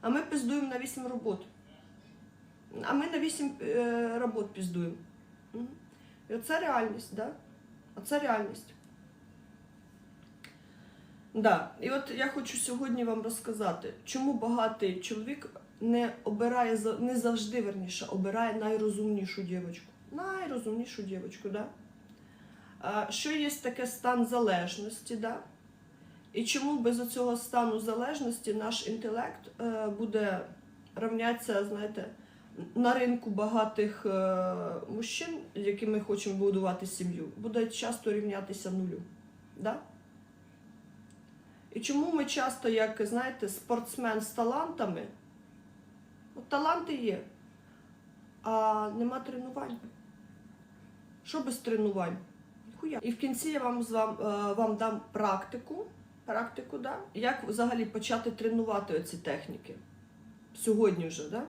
А ми піздуємо на 8 робот. А ми на 8 е, робот піздуємо. І оце реальність, да? Оце реальність. Да. І от я хочу сьогодні вам розказати, чому багатий чоловік не обирає не завжди верніше, обирає найрозумнішу дівчинку. Найрозумнішу дівчинку, да? Що є таке стан залежності, да? І чому без цього стану залежності наш інтелект е, буде рівнятися, знаєте, на ринку багатих е, мужчин, з якими хочемо будувати сім'ю, буде часто рівнятися нулю. Да? І чому ми часто, як знаєте, спортсмен з талантами, от таланти є, а нема тренувань. Що без тренувань? Ніхуя. І в кінці я вам, е, вам дам практику, практику, да? як взагалі почати тренувати оці техніки. Сьогодні вже, да?